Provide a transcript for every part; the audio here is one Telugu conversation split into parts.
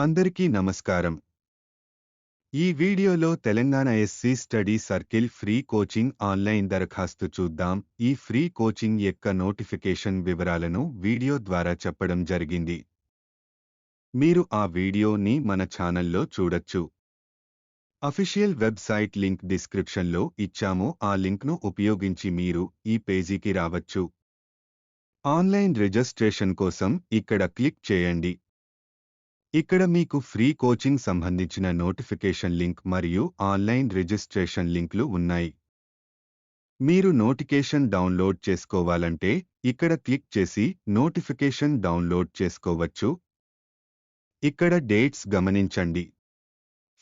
అందరికీ నమస్కారం. ఈ వీడియోలో Telangana SC study circle free coaching online దరఖాస్తు చూద్దాం. ఈ ఫ్రీ కోచింగ్ యొక్క నోటిఫికేషన్ వివరాలను వీడియో ద్వారా చెప్పడం జరిగింది. మీరు ఆ వీడియోని మన ఛానల్లో చూడొచ్చు. అఫీషియల్ వెబ్సైట్ లింక్ డిస్క్రిప్షన్లో ఇచ్చాము. ఆ లింక్ను ఉపయోగించి మీరు ఈ పేజీకి రావచ్చు. ఆన్లైన్ రిజిస్ట్రేషన్ కోసం ఇక్కడ క్లిక్ చేయండి. ఇక్కడ మీకు ఫ్రీ కోచింగ్ సంబంధించిన నోటిఫికేషన్ లింక్ మరియు ఆన్లైన్ రిజిస్ట్రేషన్ లింక్లు ఉన్నాయి. మీరు నోటిఫికేషన్ డౌన్లోడ్ చేసుకోవాలంటే ఇక్కడ క్లిక్ చేసి నోటిఫికేషన్ డౌన్లోడ్ చేసుకోవచ్చు. ఇక్కడ డేట్స్ గమనించండి.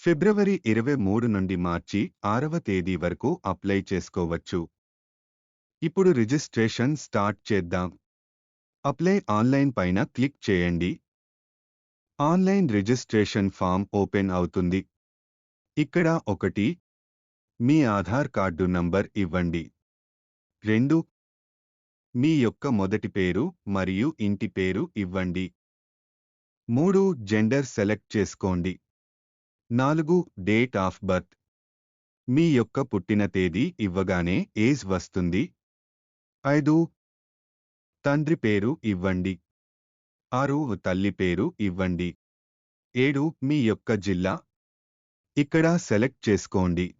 ఫిబ్రవరి ఇరవై మూడు నుండి మార్చి ఆరవ తేదీ వరకు అప్లై చేసుకోవచ్చు. ఇప్పుడు రిజిస్ట్రేషన్ స్టార్ట్ చేద్దాం. అప్లై ఆన్లైన్ పైన క్లిక్ చేయండి. ఆన్లైన్ రిజిస్ట్రేషన్ ఫామ్ ఓపెన్ అవుతుంది. ఇక్కడ ఒకటి మీ ఆధార్ కార్డు నంబర్ ఇవ్వండి. రెండు మీ యొక్క మొదటి పేరు మరియు ఇంటి పేరు ఇవ్వండి. మూడు జెండర్ సెలెక్ట్ చేసుకోండి. నాలుగు డేట్ ఆఫ్ బర్త్. మీ యొక్క పుట్టిన తేదీ ఇవ్వగానే ఏజ్ వస్తుంది. ఐదు తండ్రి పేరు ఇవ్వండి. ఆరు తల్లి పేరు ఇవ్వండి. ఏడు మీ యొక్క జిల్లా. ఇక్కడ సెలెక్ట్ చేసుకోండి.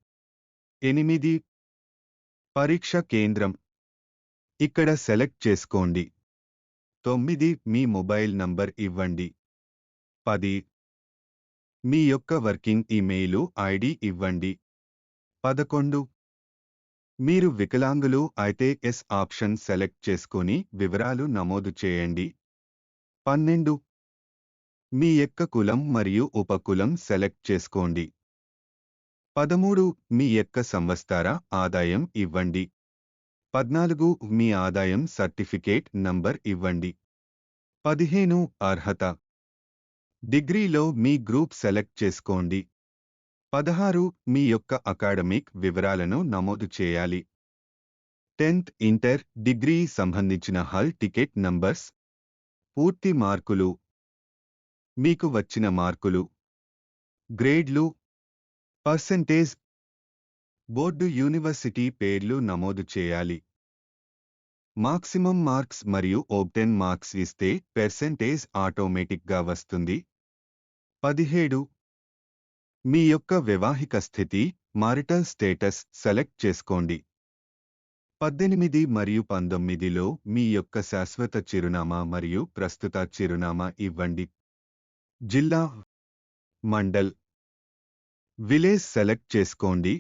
ఎనిమిది. పరీక్ష కేంద్రం. ఇక్కడ సెలెక్ట్ చేసుకోండి. తొమ్మిది మీ మొబైల్ నంబర్ ఇవ్వండి. పది. మీ యొక్క వర్కింగ్ ఇమెయిలు ఐడి ఇవ్వండి. పదకొండు. మీరు వికలాంగులు అయితే ఎస్ ఆప్షన్ సెలెక్ట్ చేసుకొని వివరాలు నమోదు చేయండి. పన్నెండు. మీ యొక్క కులం మరియు ఉపకులం సెలెక్ట్ చేసుకోండి. పదమూడు మీ యొక్క సంవత్సర ఆదాయం ఇవ్వండి. పద్నాలుగు మీ ఆదాయం సర్టిఫికేట్ నంబర్ ఇవ్వండి. పదిహేను అర్హత. డిగ్రీలో మీ గ్రూప్ సెలెక్ట్ చేసుకోండి. పదహారు మీ యొక్క అకాడమిక్ వివరాలను నమోదు చేయాలి. టెన్త్ ఇంటర్ డిగ్రీ సంబంధించిన హాల్ టికెట్ నంబర్స్ పూర్తి మార్కులు. మీకు వచ్చిన మార్కులు. గ్రేడ్లు. పర్సెంటేజ్. బోర్డు యూనివర్సిటీ పేర్లు నమోదు చేయాలి. మాక్సిమం మార్క్స్ మరియు ఓబ్టెన్ మార్క్స్ ఇస్తే పెర్సెంటేజ్ ఆటోమేటిక్గా వస్తుంది. పదిహేడు. మీ యొక్క వివాహిక స్థితి మారిటల్ స్టేటస్ సెలెక్ట్ చేసుకోండి. పద్దెనిమిది మరియు పంతొమ్మిదిలో మీ యొక్క శాశ్వత చిరునామా మరియు ప్రస్తుత చిరునామా ఇవ్వండి. జిల్లా మండల్ విలేజ్ సెలెక్ట్ చేసుకోండి.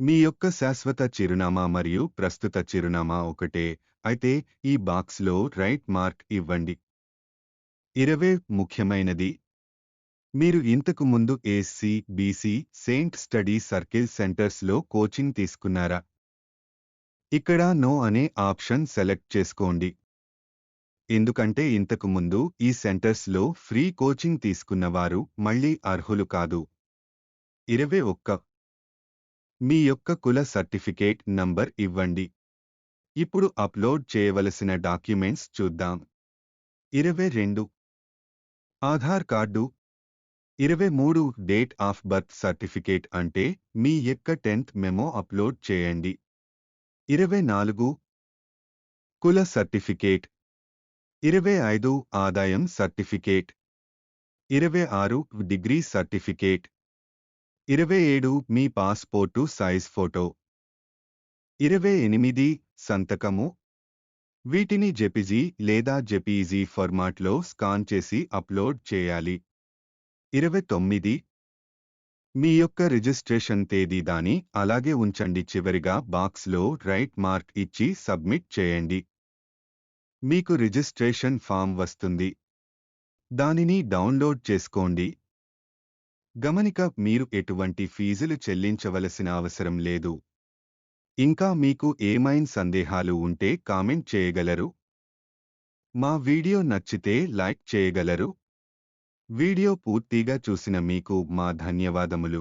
మీ యొక్క శాశ్వత చిరునామా మరియు ప్రస్తుత చిరునామా ఒకటే అయితే ఈ బాక్స్లో రైట్ మార్క్ ఇవ్వండి. ఇరవై ముఖ్యమైనది. మీరు ఇంతకు ముందు SC BC ST study circle సెంటర్స్లో కోచింగ్ తీసుకున్నారా? ఇక్కడ నో అనే ఆప్షన్ సెలెక్ట్ చేసుకోండి. ఎందుకంటే ఇంతకు ముందు ఈ సెంటర్స్లో ఫ్రీ కోచింగ్ తీసుకున్నవారు మళ్ళీ అర్హులు కాదు. ఇరవై ఒక్క. మీ యొక్క కుల సర్టిఫికేట్ నంబర్ ఇవ్వండి. ఇప్పుడు అప్లోడ్ చేయవలసిన డాక్యుమెంట్స్ చూద్దాం. ఇరవై రెండు. ఆధార్ కార్డు. ఇరవై మూడు డేట్ ఆఫ్ బర్త్ సర్టిఫికేట్ అంటే మీ యొక్క టెన్త్ మెమో అప్లోడ్ చేయండి. ఇరవై నాలుగు కుల సర్టిఫికేట్. ఇరవై ఐదు ఆదాయం సర్టిఫికేట్. ఇరవై ఆరు డిగ్రీ సర్టిఫికేట్. ఇరవై ఏడు మీ పాస్పోర్టు సైజ్ ఫోటో. ఇరవై ఎనిమిది సంతకము. వీటిని జెపిజీ లేదా జెపీజీ ఫార్మాట్లో స్కాన్ చేసి అప్లోడ్ చేయాలి. ఇరవై తొమ్మిది మీ యొక్క రిజిస్ట్రేషన్ తేదీ దాని అలాగే ఉంచండి. చివరిగా బాక్స్లో రైట్ మార్క్ ఇచ్చి సబ్మిట్ చేయండి. మీకు రిజిస్ట్రేషన్ ఫామ్ వస్తుంది. దానిని డౌన్లోడ్ చేసుకోండి. గమనిక మీరు ఎటువంటి ఫీజులు చెల్లించవలసిన అవసరం లేదు. ఇంకా మీకు ఏమైనా సందేహాలు ఉంటే కామెంట్ చేయగలరు. మా వీడియో నచ్చితే లైక్ చేయగలరు. వీడియో పూర్తిగా చూసిన మీకు మా ధన్యవాదములు.